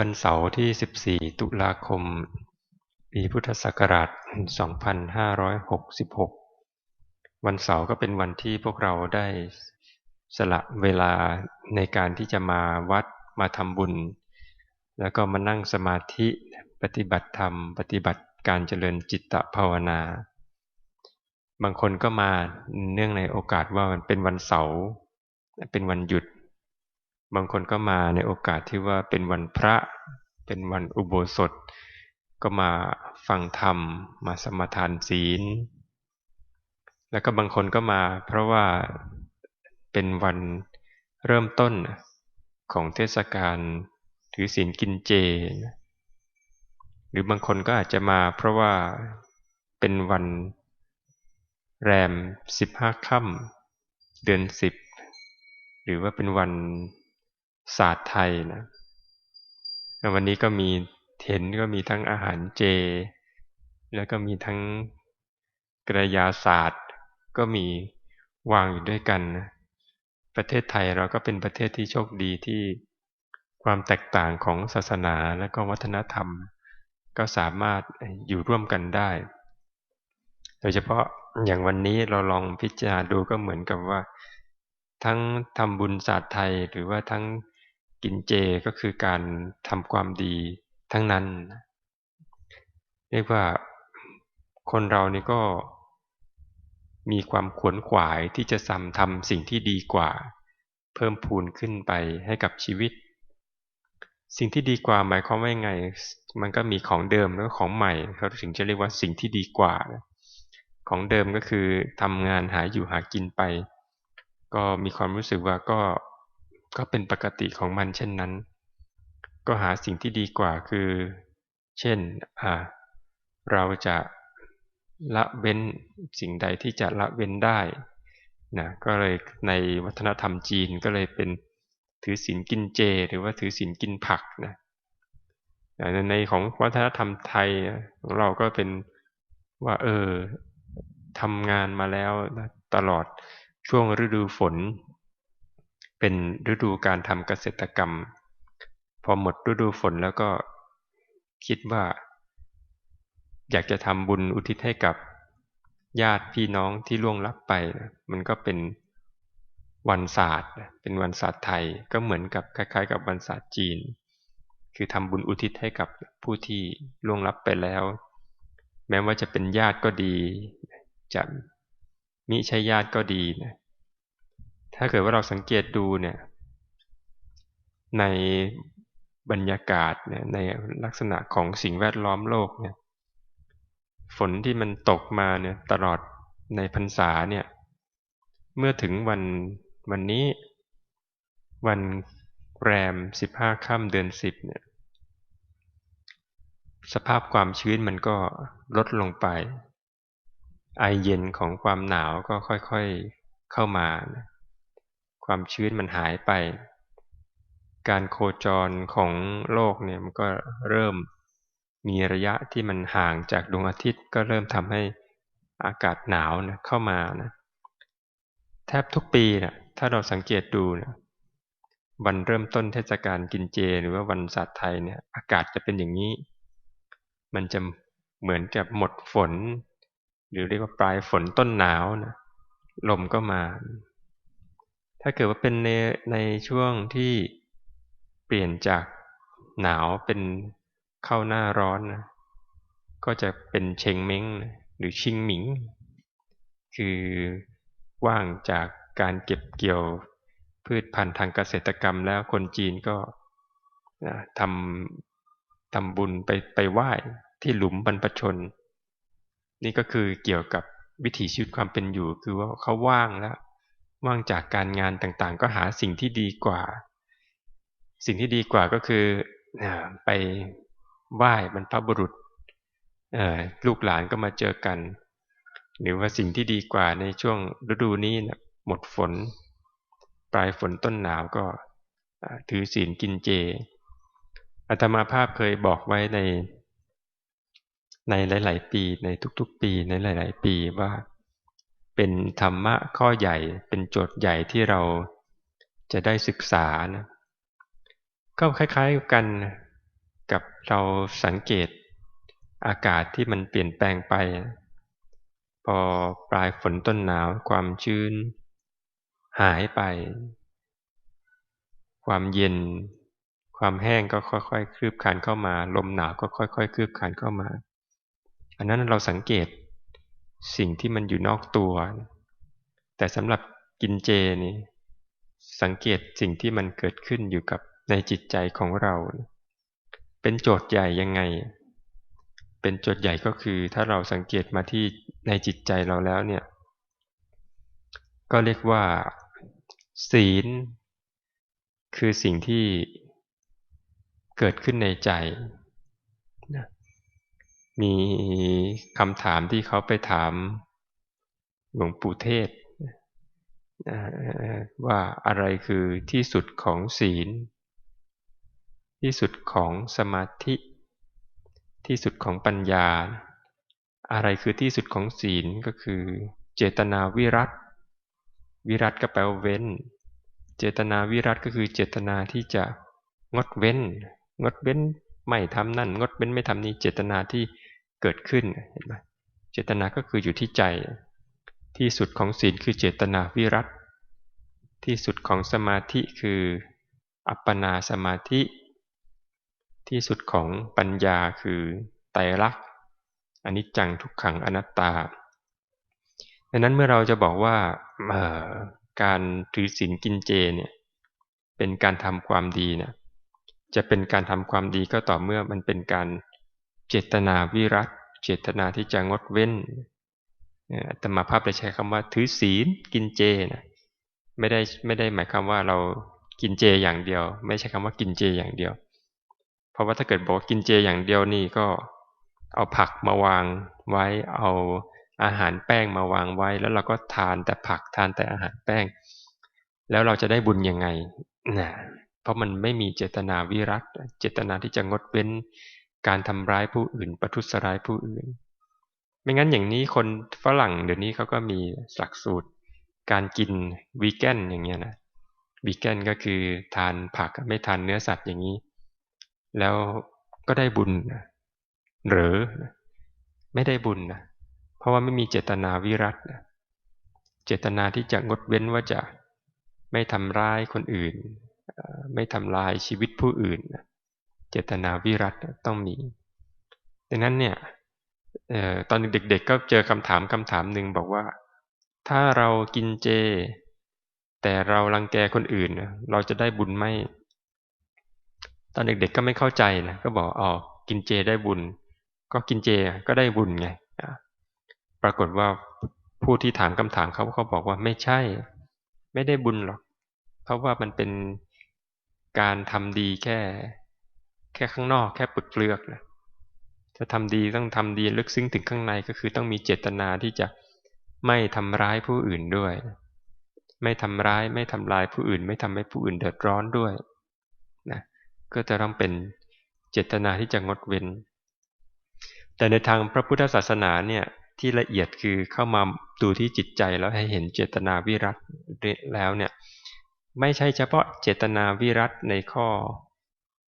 วันเสาร์ที่ 14 ตุลาคม ปีพุทธศักราช 2566 วันเสาร์ก็เป็นวันที่พวกเราได้สละเวลาในการที่จะมาวัดมาทำบุญ แล้วก็มานั่งสมาธิปฏิบัติธรรม ปฏิบัติการเจริญจิตตภาวนา บางคนก็มาเนื่องในโอกาสว่ามันเป็นวันเสาร์เป็นวันหยุด บางคนก็มาในโอกาสที่ว่าเป็นวันพระเป็นวันอุโบสถ ก็มาฟังธรรม มาสมาทานศีล แล้วก็บางคนก็มา เพราะว่าเป็นวันเริ่มต้นของเทศกาลถือศีลกินเจ หรือบางคนก็อาจจะมาเพราะว่าเป็นวันแรมสิบห้าค่ำเดือนสิบหรือว่าเป็นวัน ศาสตร์ไทยนะวันนี้ก็มีเห็นก็มีทั้งอาหารเจ แล้วก็มีทั้งกระยาศาสตร์ ก็มีวางอยู่ด้วยกันนะประเทศไทยเราก็เป็นประเทศที่โชคดีที่ความแตกต่างของศาสนาและก็วัฒนธรรม ก็สามารถอยู่ร่วมกันได้ โดยเฉพาะอย่างวันนี้เราลองพิจารณาดูก็เหมือนกับว่า ทั้งทำบุญศาสตร์ไทยหรือว่าทั้ง กินเจก็คือการทำความดีทั้งนั้น เรียกว่าคนเรานี่ก็มีความขวนขวายที่จะซ้ำทำสิ่งที่ดีกว่า เพิ่มพูนขึ้นไปให้กับชีวิต สิ่งที่ดีกว่าหมายความว่าไง มันก็มีของเดิมแล้วก็ของใหม่เขาถึงจะเรียกว่าสิ่งที่ดีกว่า ของเดิมก็คือทำงานหาอยู่หากินไป ก็มีความรู้สึกว่าก็ ก็เป็นปกติของมันเช่นนั้น ก็หาสิ่งที่ดีกว่าคือ เช่นเราจะละเว้นสิ่งใดที่จะละเว้นได้นะก็เลยในวัฒนธรรมจีนก็เลยเป็นถือศีลกินเจ หรือว่าถือศีลกินผักนะในของวัฒนธรรมไทยของเราก็เป็นว่าเออทำงานมาแล้วนะตลอดช่วงฤดูฝน เป็นฤดูการทำเกษตรกรรม พอหมดฤดูฝนแล้วก็คิดว่า อยากจะทำบุญอุทิศให้กับญาติพี่น้องที่ล่วงลับไปมันก็เป็นวันศาสตร์ เป็นวันศาสตร์ไทยก็เหมือนกับคล้ายๆ กับวันศาสตร์จีน คือทำบุญอุทิศให้กับผู้ที่ล่วงลับไปแล้ว แม้ว่าจะเป็นญาติก็ดี จะมิใช่ญาติก็ดีนะ ถ้าเกิดว่าเราสังเกตดูเนี่ย ในบรรยากาศเนี่ยในลักษณะของสิ่งแวดล้อมโลกเนี่ย ฝนที่มันตกมาเนี่ยตลอดในพรรษาเนี่ย เมื่อถึงวันวันนี้ วันแรมสิบห้าค่ำเดือนสิบเนี่ย สภาพความชื้นมันก็ลดลงไป ไอเย็นของความหนาวก็ค่อยๆเข้ามานะ ความชื้นมันหายไป การโคจรของโลกเนี่ยมันก็เริ่มมีระยะที่มันห่างจากดวงอาทิตย์ก็เริ่มทำให้อากาศหนาวนะเข้ามานะแทบทุกปีนะถ้าเราสังเกตดูนะวันเริ่มต้นเทศกาลกินเจ หรือว่าวันศาสตร์ไทยเนี่ยอากาศจะเป็นอย่างนี้ มันจะเหมือนกับหมดฝน หรือเรียกว่าปลายฝนต้นหนาวนะลมก็มา ถ้าเกิดว่าเป็นในในช่วงที่เปลี่ยนจากหนาวเป็นเข้าหน้าร้อนนะก็จะเป็นเชงเม้งหรือชิงหมิง คือว่างจากการเก็บเกี่ยวพืชพันธุ์ทางเกษตรกรรมแล้วคนจีนก็ทำทำบุญไปไปไหว้ที่หลุมบรรพชน นี่ก็คือเกี่ยวกับวิถีชีวิตความเป็นอยู่ คือว่าเขาว่างแล้ว ว่างจากการงานต่างๆ ก็หาสิ่งที่ดีกว่า สิ่งที่ดีกว่าก็คือไปไหว้บรรพบุรุษลูกหลานก็มาเจอกัน หรือว่าสิ่งที่ดีกว่าในช่วงฤดูนี้นะหมดฝน ปลายฝนต้นหนาวก็ถือศีลกินเจอาตมาภาพเคยบอกไว้ในในหลาย ๆ ปีในทุก ๆ ปีในหลาย ๆ ปีว่า เป็นธรรมะข้อใหญ่เป็นโจทย์ใหญ่ที่เราจะได้ศึกษานะก็คล้ายๆกันกับเราสังเกตอากาศที่มันเปลี่ยนแปลงไป พอปลายฝนต้นหนาวความชื้น หายไป ความเย็น ความแห้งก็ค่อยๆคลืบคลานเข้ามา ลมหนาวก็ค่อยๆคลืบคลานเข้ามา อันนั้นเราสังเกต สิ่งที่มันอยู่นอกตัว แต่สำหรับกินเจนี่สังเกตสิ่งที่มันเกิดขึ้นอยู่กับในจิตใจของเรา เป็นโจทย์ใหญ่ยังไง เป็นโจทย์ใหญ่ก็คือถ้าเราสังเกตมาที่ในจิตใจเราแล้วเนี่ย ก็เรียกว่า ศีล คือสิ่งที่เกิดขึ้นในใจ มีคำถามที่เขาไปถามหลวงปู่เทศ ว่าอะไรคือที่สุดของศีล ที่สุดของสมาธิ ที่สุดของปัญญา อะไรคือที่สุดของศีลก็คือเจตนาวิรัตวิรัตก็แปลว่าเว้น เจตนาวิรัตก็คือเจตนาที่จะงดเว้น งดเว้นไม่ทำนั่น งดเว้นไม่ทำนี้เจตนาที่ เกิดขึ้นเห็นไหมเจตนาก็คืออยู่ที่ใจ ที่สุดของศีลคือเจตนาวิรัตที่สุดของสมาธิคืออัปปนาสมาธิ ที่สุดของปัญญาคือไตรลักษณ์อนิจจังทุกขังอนัตตาดังนั้นเมื่อเราจะบอกว่าการถือศีลกินเจเนี่ยเป็นการทำความดีเนี่ยจะเป็นการทำความดีก็ต่อเมื่อมันเป็นการ เจตนาวิรัตเจตนาที่จะงดเว้นธรรมาภาพได้ใช้คำว่าถือศีลกินเจนะไม่ได้ไม่ได้หมายความว่าเรากินเจอย่างเดียว ไม่ใช่คำว่ากินเจอย่างเดียว เพราะว่าถ้าเกิดบอกกินเจอย่างเดียวนี่ก็เอาผักมาวางไว้เอาอาหารแป้งมาวางไว้ แล้วเราก็ทานแต่ผักทานแต่อาหารแป้ง แล้วเราจะได้บุญยังไงนะเพราะมันไม่มีเจตนาวิรัตเจตนาที่จะงดเว้น การทำร้ายผู้อื่น ประทุษร้ายผู้อื่น ไม่งั้นอย่างนี้คนฝรั่งเดี๋ยวนี้เขาก็มีหลักสูตร การกินวีแกนอย่างเงี้ยนะวีแกนก็คือทานผักไม่ทานเนื้อสัตว์อย่างนี้ แล้วก็ได้บุญ หรือไม่ได้บุญนะเพราะว่าไม่มีเจตนาวิรัตเจตนาที่จะงดเว้นว่าจะไม่ทำร้ายคนอื่น ไม่ทำลายชีวิตผู้อื่น เจตนาวิรัตต้องมีดังนั้นเนี่ยตอนเด็กๆก็เจอคำถามคำถามหนึ่งบอกว่า ถ้าเรากินเจ แต่เรารังแกคนอื่น เราจะได้บุญไหมตอนเด็กๆก็ไม่เข้าใจนะก็บอกอ๋อกินเจได้บุญ ก็กินเจก็ได้บุญไงปรากฏว่าผู้ที่ถามคำถามเขาเขาบอกว่าไม่ใช่ ไม่ได้บุญหรอก เพราะว่ามันเป็นการทำดีแค่ แค่ข้างนอกแค่ปึกเปลือกนะจะทำดีต้องทำดีลึกซึ้งถึงข้างในก็คือต้องมีเจตนาที่จะไม่ทำร้ายผู้อื่นด้วย ไม่ทำร้ายไม่ทำลายผู้อื่น ไม่ทำให้ผู้อื่นเดือดร้อนด้วยนะก็จะต้องเป็นเจตนาที่จะงดเว้น แต่ในทางพระพุทธศาสนาเนี่ยที่ละเอียดคือเข้ามาดูที่จิตใจแล้วให้เห็นเจตนาวิรัตแล้วเนี่ยไม่ใช่เฉพาะเจตนาวิรัตในข้อ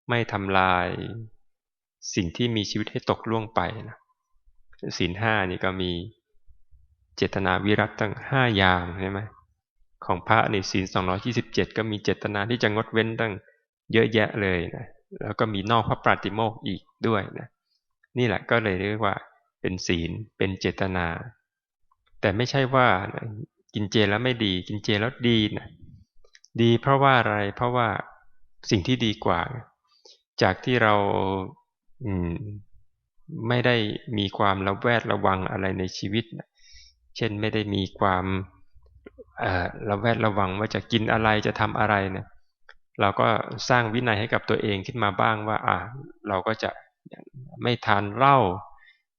ไม่ทำลายสิ่งที่มีชีวิตให้ตกล่วงไปนะศีลห้านี่ก็มีเจตนาวิรัตตั้งห้าอย่างใช่ไหมของพระในศีลสองร้อยี่สิบเจ็ดก็มีเจตนาที่จะงดเว้นตั้งเยอะแยะเลยนะแล้วก็มีนอกพระปราติโมกอีกด้วยนะนี่แหละก็เลยเรียกว่าเป็นศีลเป็นเจตนา แต่ไม่ใช่ว่ากินเจแล้วไม่ดี กินเจแล้วดีนะดีเพราะว่าอะไรเพราะว่าสิ่งที่ดีกว่า จากที่เราไม่ได้มีความระแวดระวังอะไรในชีวิต เช่นไม่ได้มีความระแวดระวังว่าจะกินอะไรจะทำอะไรเนี่ยเราก็สร้างวินัยให้กับตัวเองขึ้นมาบ้างว่า อ่าเราก็จะไม่ทานเหล้า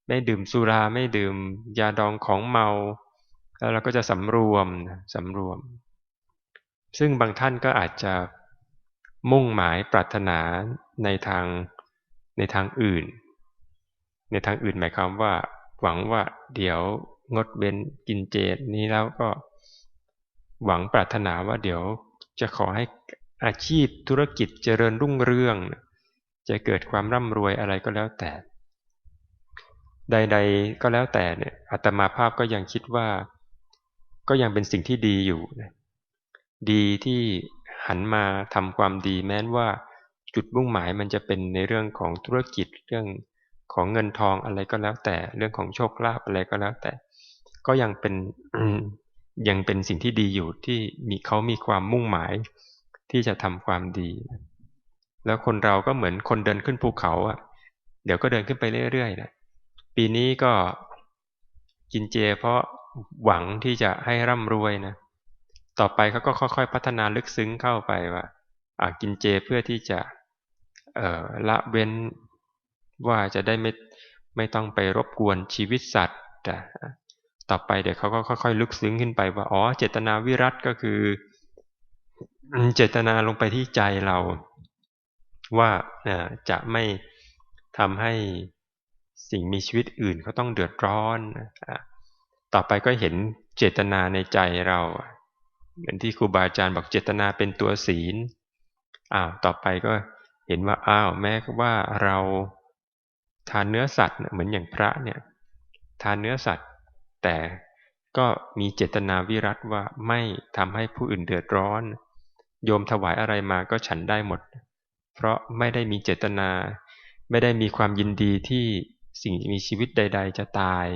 ไม่ดื่มสุราไม่ดื่มยาดองของเมา แล้วเราก็จะสำรวมสำรวม ซึ่งบางท่านก็อาจจะมุ่งหมายปรารถนา ในทางในทางอื่น ในทางอื่นหมายความว่า หวังว่าเดี๋ยวงดเว้นกินเจนี้แล้วก็ หวังปรารถนาว่าเดี๋ยวจะขอให้อาชีพธุรกิจเจริญรุ่งเรือง จะเกิดความร่ำรวยอะไรก็แล้วแต่ ใด ๆก็แล้วแต่เนี่ยอาตมาภาพก็ยังคิดว่า ก็ยังเป็นสิ่งที่ดีอยู่ ดีที่หันมาทำความดีแม้นว่า จุดมุ่งหมายมันจะเป็นในเรื่องของธุรกิจเรื่องของเงินทองอะไรก็แล้วแต่เรื่องของโชคลาภอะไรก็แล้วแต่ ก็ยังเป็นยังเป็นสิ่งที่ดีอยู่ที่มีเขามีความมุ่งหมายที่จะทำความดี แล้วคนเราก็เหมือนคนเดินขึ้นภูเขาอะ เดี๋ยวก็เดินขึ้นไปเรื่อยๆนะปีนี้ก็กินเจ เพราะหวังที่จะให้ร่ำรวยนะต่อไปเขาก็ค่อยๆ พัฒนาลึกซึ้งเข้าไปว่ากินเจเพื่อที่จะ ละเว้นว่าจะได้ไม่ไม่ต้องไปรบกวนชีวิตสัตว์ต่ต่อไปเดี๋ยวเขาก็ค่อยๆ ลึกซึ้งขึ้นไปว่าอ๋อเจตนาวิรัตก็คือเจตนาลงไปที่ใจเรา ว่าจะไม่ทำให้สิ่งมีชีวิตอื่นเขาต้องเดือดร้อน ต่อไปก็เห็นเจตนาในใจเราเหมือนที่ครูบาอาจารย์บอกเจตนาเป็นตัวศีลอ้าวต่อไปก็ เห็นว่าอ้าวแม้ว่าเราทานเนื้อสัตว์เหมือนอย่างพระเนี่ยทานเนื้อสัตว์ แต่ก็มีเจตนาวิรัตว่าไม่ทำให้ผู้อื่นเดือดร้อน โยมถวายอะไรมาก็ฉันได้หมด เพราะไม่ได้มีเจตนา ไม่ได้มีความยินดีที่สิ่งมีชีวิตใด ๆ จะตาย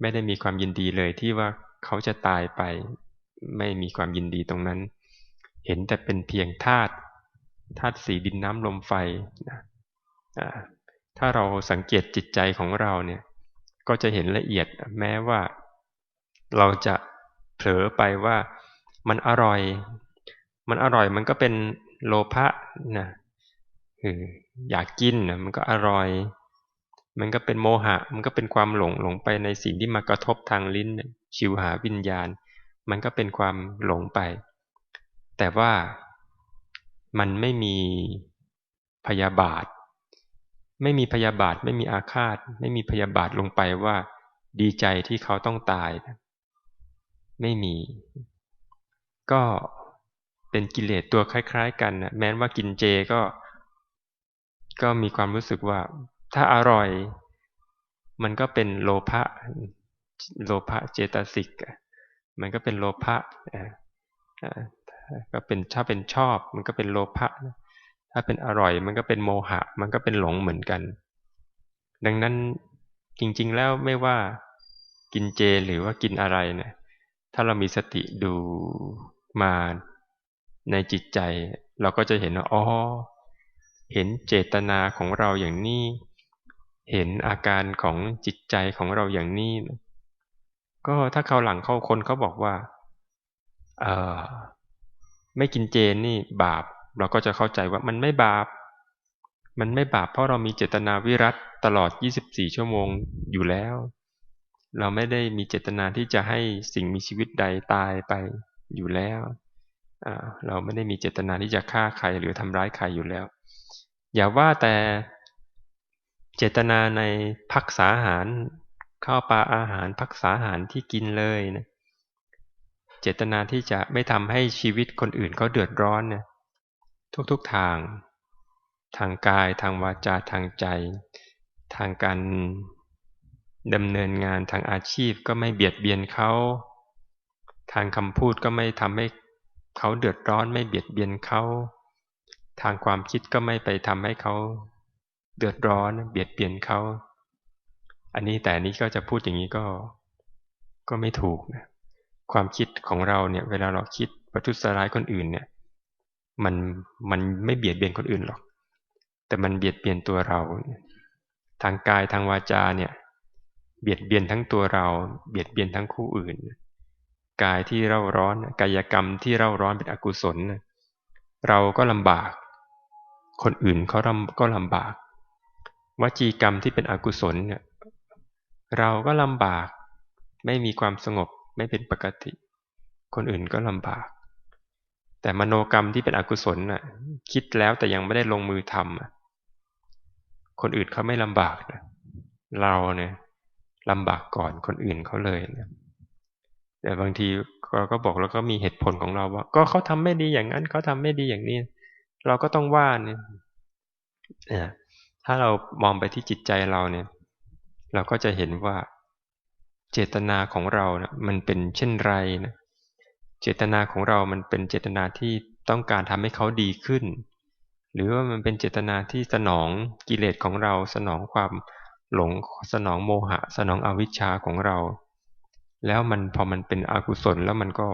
ไม่ได้มีความยินดีเลยที่ว่าเขาจะตายไป ไม่มีความยินดีตรงนั้น เห็นแต่เป็นเพียงธาตุ ธาตุสีดินน้ำลมไฟนะถ้าเราสังเกตจิตใจของเราเนี่ยก็จะเห็นละเอียดแม้ว่า เราจะเผลอไปว่ามันอร่อย มันอร่อยมันก็เป็นโลภะนะคืออยากกินนะมันก็อร่อย มันก็เป็นโมหะ มันก็เป็นความหลงหลงไปในสิ่งที่มากระทบทางลิ้นชิวหาวิญญาณ มันก็เป็นความหลงไป แต่ว่า มันไม่มีพยาบาท ไม่มีพยาบาท ไม่มีอาฆาต ไม่มีพยาบาทลงไปว่า ดีใจที่เขาต้องตาย ไม่มี ก็เป็นกิเลสตัวคล้าย ๆ กันนะแม้ว่ากินเจก็ ก็มีความรู้สึกว่า ถ้าอร่อย มันก็เป็นโลภะโลภะเจตสิก มันก็เป็นโลภะ ก็เป็นถ้าเป็นชอบ มันก็เป็นโลภะถ้าเป็นอร่อย มันก็เป็นโมหะ มันก็เป็นหลงเหมือนกัน ดังนั้นจริงๆแล้วไม่ว่ากินเจหรือว่ากินอะไรเนะี่ยถ้าเรามีสติดูมาในจิตใจ เราก็จะเห็นว่าอ๋อเห็นเจตนาของเราอย่างนี้ เห็นอาการของจิตใจของเราอย่างนี้ ก็ถ้าเขาหลังเขาคนเขาบอกว่า เออ ไม่กินเจนี่บาป เราก็จะเข้าใจว่ามันไม่บาป มันไม่บาปเพราะเรามีเจตนาวิรัตตลอด 24 ชั่วโมงอยู่แล้ว เราไม่ได้มีเจตนาที่จะให้สิ่งมีชีวิตใดตายไปอยู่แล้ว เราไม่ได้มีเจตนาที่จะฆ่าใครหรือทำร้ายใครอยู่แล้ว อย่าว่าแต่เจตนาในพักษาอาหารข้าวปลาอาหารพักษาอาหารที่กินเลยนะ เจตนาที่จะไม่ทำให้ชีวิตคนอื่นเขาเดือดร้อนเนี่ยทุกๆทาง ทางกายทางวาจาทางใจ ทางการดำเนินงานทางอาชีพก็ไม่เบียดเบียนเขา ทางคำพูดก็ไม่ทำให้เขาเดือดร้อนไม่เบียดเบียนเขา ทางความคิดก็ไม่ไปทำให้เขาเดือดร้อนเบียดเบียนเขา อันนี้แต่นี้ก็จะพูดอย่างนี้ก็ก็ไม่ถูกนะ ความคิดของเราเนี่ยเวลาเราคิดประทุษร้ายคนอื่นเนี่ยมันมันไม่เบียดเบียนคนอื่นหรอก แต่มันเบียดเบียนตัวเรา ทางกายทางวาจาเนี่ยเบียดเบียนทั้งตัวเรา เบียดเบียนทั้งคู่อื่น กายที่เร่าร้อนกายกรรมที่เร่าร้อนเป็นอกุศล เราก็ลำบาก คนอื่นเขาก็ลำบาก วจีกรรมที่เป็นอกุศลเนี่ยเราก็ลำบาก ไม่มีความสงบ ไม่เป็นปกติ คนอื่นก็ลำบาก แต่มโนกรรมที่เป็นอกุศลน่ะ คิดแล้วแต่ยังไม่ได้ลงมือทำคนอื่นเขาไม่ลำบากนะเราเนี่ยลำบากก่อนคนอื่นเขาเลยนะแต่บางทีเราก็บอกแล้วก็มีเหตุผลของเราว่า ก็เขาทำไม่ดีอย่างนั้นเขาทำไม่ดีอย่างนี้ เราก็ต้องว่าเนี่ยถ้าเรามองไปที่จิตใจเราเนี่ย เราก็จะเห็นว่า เจตนาของเรานะมันเป็นเช่นไรนะเจตนาของเรามันเป็นเจตนาที่ต้องการทำให้เขาดีขึ้น หรือว่ามันเป็นเจตนาที่สนองกิเลสของเราสนองความหลงสนองโมหะ สนองอวิชชาของเรา แล้วมันพอมันเป็นอกุศลแล้วมันก็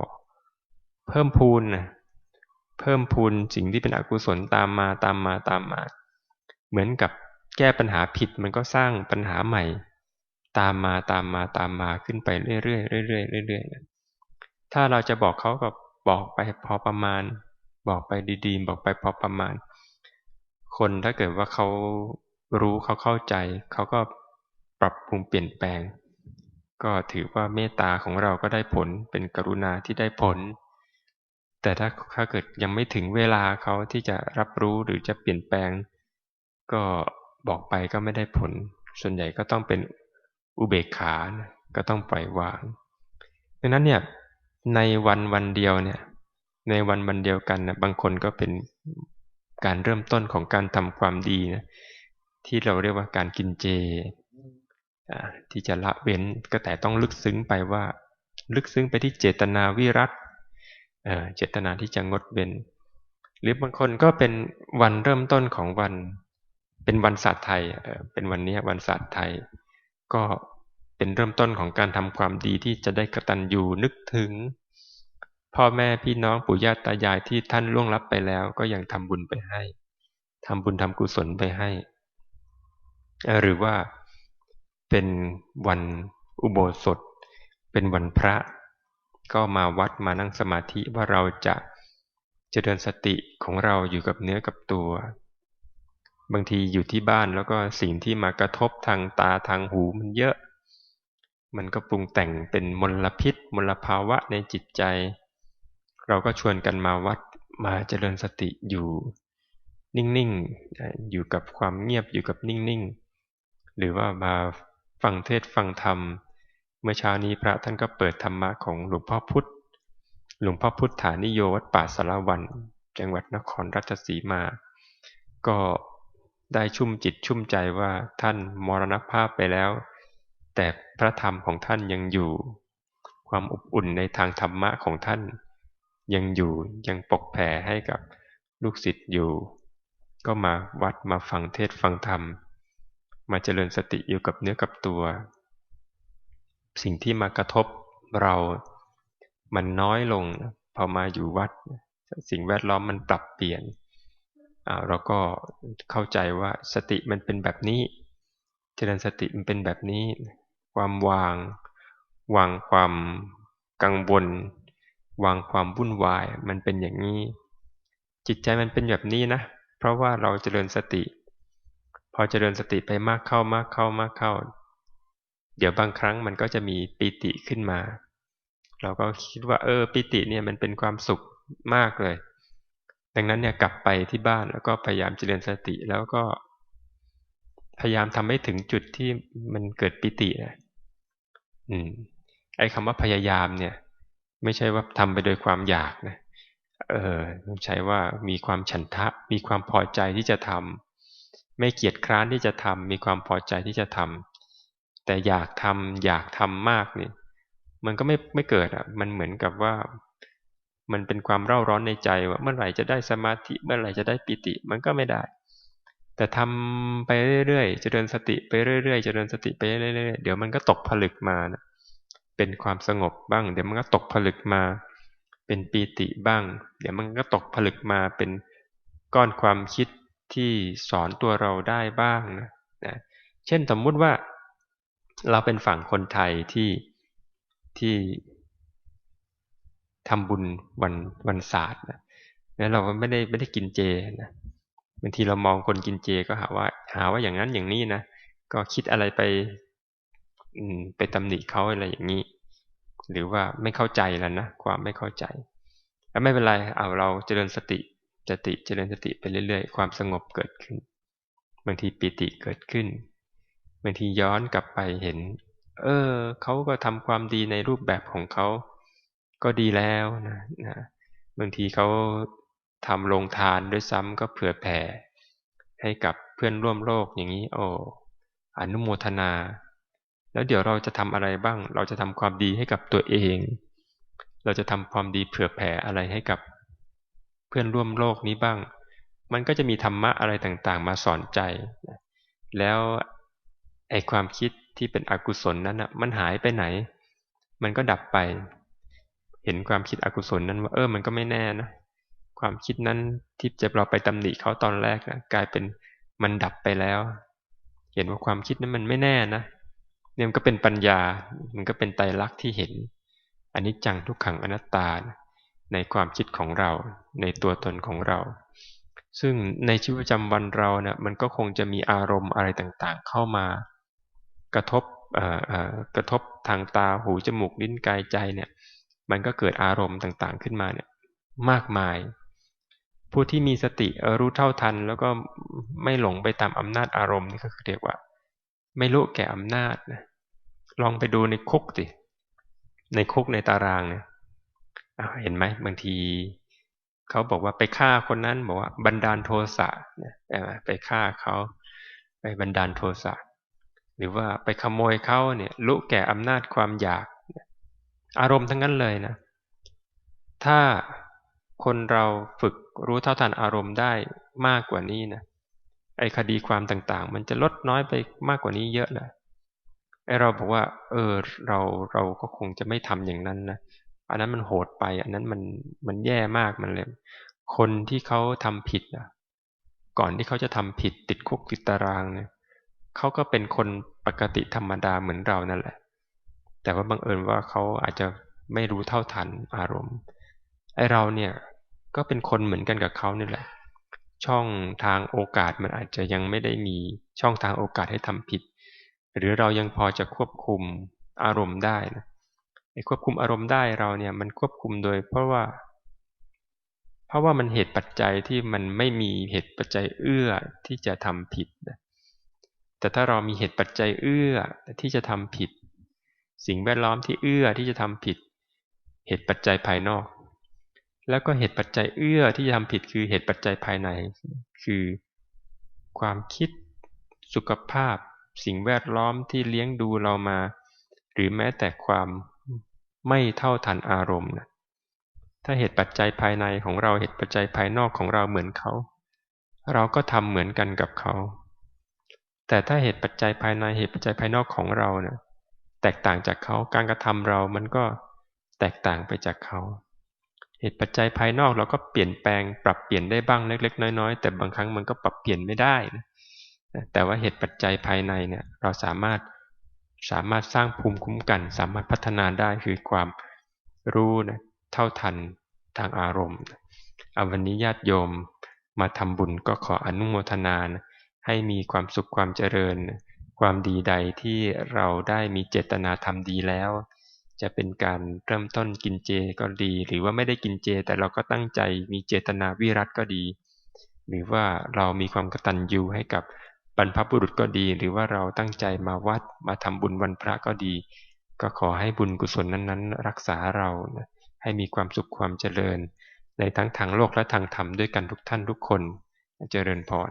เพิ่มพูนนะเพิ่มพูนสิ่งที่เป็นอกุศลตามมาตามมาตามมา เหมือนกับแก้ปัญหาผิดมันก็สร้างปัญหาใหม่ ตามมาตามมาตามมาขึ้นไปเรื่อยๆเรื่อยๆเรื่อยๆถ้าเราจะบอกเขาก็บอกไปพอประมาณ บอกไปดีๆ บอกไปพอประมาณ คนถ้าเกิดว่าเขารู้เขาเข้าใจ เขาก็ปรับปรุงเปลี่ยนแปลง ก็ถือว่าเมตตาของเราก็ได้ผลเป็นกรุณาที่ได้ผล แต่ถ้าถ้าเกิดยังไม่ถึงเวลาเขาที่จะรับรู้หรือจะเปลี่ยนแปลง ก็บอกไปก็ไม่ได้ผล ส่วนใหญ่ก็ต้องเป็น อุเบกขานะก็ต้องปล่อยวางดังนั้นเนี่ยในวันวันเดียวเนี่ยในวันวันเดียวกันนะบางคนก็เป็นการเริ่มต้นของการทำความดีนะที่เราเรียกว่าการกินเจที่จะละเว้นก็แต่ต้องลึกซึ้งไปว่า ลึกซึ้งไปที่เจตนาวิรัตเจตนาที่จะงดเว้นหรือบางคนก็เป็นวันเริ่มต้นของวันเป็นวันศาสตร์ไทยเป็นวันนี้วันศาสตร์ไทย ก็เป็นเริ่มต้นของการทำความดีที่จะได้กระตันอยู่นึกถึง พ่อแม่พี่น้องปู่ย่าตายายที่ท่านล่วงลับไปแล้ว ก็ยังทำบุญไปให้ทำบุญทำกุศลไปให้ หรือว่าเป็นวันอุโบสถ เป็นวันพระ ก็มาวัดมานั่งสมาธิว่าเราจะเจริญสติของเราอยู่กับเนื้อกับตัว บางทีอยู่ที่บ้านแล้วก็สิ่งที่มากระทบทางตาทางหูมันเยอะ มันก็ปรุงแต่งเป็นมลพิษ มลภาวะในจิตใจ เราก็ชวนกันมาวัดมาเจริญสติอยู่นิ่งๆ อยู่กับความเงียบอยู่กับนิ่งๆ หรือว่ามาฟังเทศฟังธรรม เมื่อเช้านี้พระท่านก็เปิดธรรมะของหลวงพ่อพุธ หลวงพ่อพุทธานิโยวัดป่าสารวัน จังหวัดนครราชสีมา ก็ ได้ชุ่มจิตชุ่มใจว่าท่านมรณภาพไปแล้ว แต่พระธรรมของท่านยังอยู่ ความอบอุ่นในทางธรรมะของท่าน ยังอยู่ยังปกแผ่ให้กับลูกศิษย์อยู่ ก็มาวัดมาฟังเทศฟังธรรม มาเจริญสติอยู่กับเนื้อกับตัว สิ่งที่มากระทบเรา มันน้อยลงพอมาอยู่วัด สิ่งแวดล้อมมันปรับเปลี่ยน เราก็เข้าใจว่าสติมันเป็นแบบนี้ เจริญสติมันเป็นแบบนี้ ความวาง วางความกังวล วางความวุ่นวาย มันเป็นอย่างนี้ จิตใจมันเป็นแบบนี้นะ เพราะว่าเราเจริญสติ พอเจริญสติไปมากเข้ามากเข้ามากเข้า เดี๋ยวบางครั้งมันก็จะมีปิติขึ้นมา เราก็คิดว่าเออปิติเนี่ยมันเป็นความสุขมากเลย ดังนั้นเนี่ยกลับไปที่บ้านแล้วก็พยายามเจริญสติแล้วก็ พยายามทำให้ถึงจุดที่มันเกิดปิตินะอืม ไอ้คำว่าพยายามเนี่ย ไม่ใช่ว่าทำไปโดยความอยากนะเออต้องใช้ว่ามีความฉันทะ มีความพอใจที่จะทำไม่เกียจคร้านที่จะทำมีความพอใจที่จะทำแต่อยากทำอยากทำมากนี่มันก็ไม่ไม่เกิดอะ มันเหมือนกับว่า มันเป็นความเร่าร้อนในใจว่าเมื่อไหร่จะได้สมาธิเมื่อไหร่จะได้ปิติมันก็ไม่ได้ แต่ทำไปเรื่อยๆจะเดินสติไปเรื่อยๆจะเดินสติไปเรื่อยๆเดี๋ยวมันก็ตกผลึกมานะเป็นความสงบบ้าง เดี๋ยวมันก็ตกผลึกมา เป็นปีติบ้าง เดี๋ยวมันก็ตกผลึกมาเป็นก้อนความคิดที่สอนตัวเราได้บ้างนะนะเช่นสมมุติว่า เราเป็นฝั่งคนไทยที่ที่ ทำบุญวันวันศาสตร์นะแล้วเราไม่ได้ไม่ได้กินเจนะบางทีเรามองคนกินเจก็หาว่า หาว่าอย่างนั้นอย่างนี้นะก็คิดอะไรไป อืมไปตำหนิเขาอะไรอย่างนี้ หรือว่าไม่เข้าใจแล้วนะความไม่เข้าใจแล้วไม่เป็นไรเอาเราเจริญสติสติเจริญสติไปเรื่อยๆ ความสงบเกิดขึ้นบางทีปิติเกิดขึ้นบางทีย้อนกลับไปเห็น เออเขาก็ทำความดีในรูปแบบของเขา ก็ดีแล้วนะนะบางทีเขาทำลงทานด้วยซ้ำก็เผื่อแผ่ ให้กับเพื่อนร่วมโลกอย่างนี้ โอ้อนุโมทนา แล้วเดี๋ยวเราจะทำอะไรบ้าง เราจะทำความดีให้กับตัวเอง เราจะทำความดีเผื่อแผ่อะไรให้กับ เพื่อนร่วมโลกนี้บ้าง มันก็จะมีธรรมะอะไรต่างๆ มาสอนใจ แล้วไอความคิดที่เป็นอกุศลนั้นอะมันหายไปไหน มันก็ดับไป เห็นความคิดอกุศลนั้นว่าเออมันก็ไม่แน่นะความคิดนั้นที่จะเราไปตำหนิเขาตอนแรกนะกลายเป็นมันดับไปแล้ว เห็นว่าความคิดนั้นมันไม่แน่นะเนี่ยมันก็เป็นปัญญา มันก็เป็นไตรลักษณ์ที่เห็นอันนี้จังทุกขังอนัตตา ในความคิดของเรา ในตัวตนของเรา ซึ่งในชีวิตประจำวันเราเนะี่ยมันก็คงจะมีอารมณ์อะไรต่างๆ เข้ามากระทบกระทบทางตาหูจมูกลิ้นกายใจเนี่ย มันก็เกิดอารมณ์ต่างๆขึ้นมาเนี่ยมากมาย ผู้ที่มีสติรู้เท่าทัน แล้วก็ไม่หลงไปตามอำนาจอารมณ์นี่ก็เรียกว่า ไม่รู้แก่อำนาจนะลองไปดูในคุกสิในคุกในตารางเนี่ยเห็นไหมบางทีเขาบอกว่าไปฆ่าคนนั้นบอกว่าบันดาลโทสะไปฆ่าเขาไปบันดาลโทสะหรือว่าไปขโมยเขาเนี่ยลุแก่อำนาจความอยาก อารมณ์ทั้งนั้นเลยนะ ถ้าคนเราฝึกรู้เท่าทันอารมณ์ได้มากกว่านี้นะไอ้คดีความต่างๆ มันจะลดน้อยไปมากกว่านี้เยอะเลยไอ้เราบอกว่า เออเราเราก็คงจะไม่ทำอย่างนั้นนะอันนั้นมันโหดไป อันนั้นมันมันแย่มากมันเลยคนที่เขาทำผิดอะก่อนที่เขาจะทำผิดติดคุกติดตารางเนี่ยเขาก็เป็นคนปกติธรรมดาเหมือนเรานั่นแหละ แต่ว่าบังเอิญว่าเขาอาจจะไม่รู้เท่าทันอารมณ์ ไอเราเนี่ยก็เป็นคนเหมือนกันกับเขานี่แหละ ช่องทางโอกาสมันอาจจะยังไม่ได้มีช่องทางโอกาสให้ทำผิด หรือเรายังพอจะควบคุมอารมณ์ได้นะไอควบคุมอารมณ์ได้เราเนี่ยมันควบคุมโดย เพราะว่า เพราะว่ามันเหตุปัจจัยที่มันไม่มีเหตุปัจจัยเอื้อที่จะทำผิดนะแต่ถ้าเรามีเหตุปัจจัยเอื้อที่จะทำผิด สิ่งแวดล้อมที่เอื้อที่จะทำผิด เหตุปัจจัยภายนอก แล้วก็เหตุปัจจัยเอื้อที่จะทำผิดคือเหตุปัจจัยภายใน คือ ความคิดสุขภาพ สิ่งแวดล้อมที่เลี้ยงดูเรามา หรือแม้แต่ความไม่เท่าทันอารมณ์นะถ้าเหตุปัจจัยภายในของเราเหตุปัจจัยภายนอกของเราเหมือนเขา เราก็ทำเหมือนกันกับเขา แต่ถ้าเหตุปัจจัยภายในเหตุปัจจัยภายนอกของเราเนี่ย แตกต่างจากเขา การกระทำเรามันก็แตกต่างไปจากเขา เหตุปัจจัยภายนอกเราก็เปลี่ยนแปลงปรับเปลี่ยนได้บ้างเล็ก ๆ น้อย ๆ แต่บางครั้งมันก็ปรับเปลี่ยนไม่ได้นะแต่ว่าเหตุปัจจัยภายในเนี่ยเราสามารถสามารถสร้างภูมิคุ้มกัน สามารถพัฒนาได้คือความรู้นะเท่าทันทางอารมณ์เอาวันนี้ญาติโยมมาทำบุญก็ขออนุโมทนานะให้มีความสุขความเจริญ ความดีใดที่เราได้มีเจตนาทำดีแล้ว จะเป็นการเริ่มต้นกินเจก็ดี หรือว่าไม่ได้กินเจ แต่เราก็ตั้งใจมีเจตนาวิรัตก็ดี หรือว่าเรามีความกตัญญูให้กับบรรพบุรุษก็ดี หรือว่าเราตั้งใจมาวัดมาทำบุญวันพระก็ดี ก็ขอให้บุญกุศลนั้นๆ รักษาเราให้มีความสุขความเจริญ ในทั้งทางโลกและทางธรรมด้วยกันทุกท่านทุกคน เจริญพร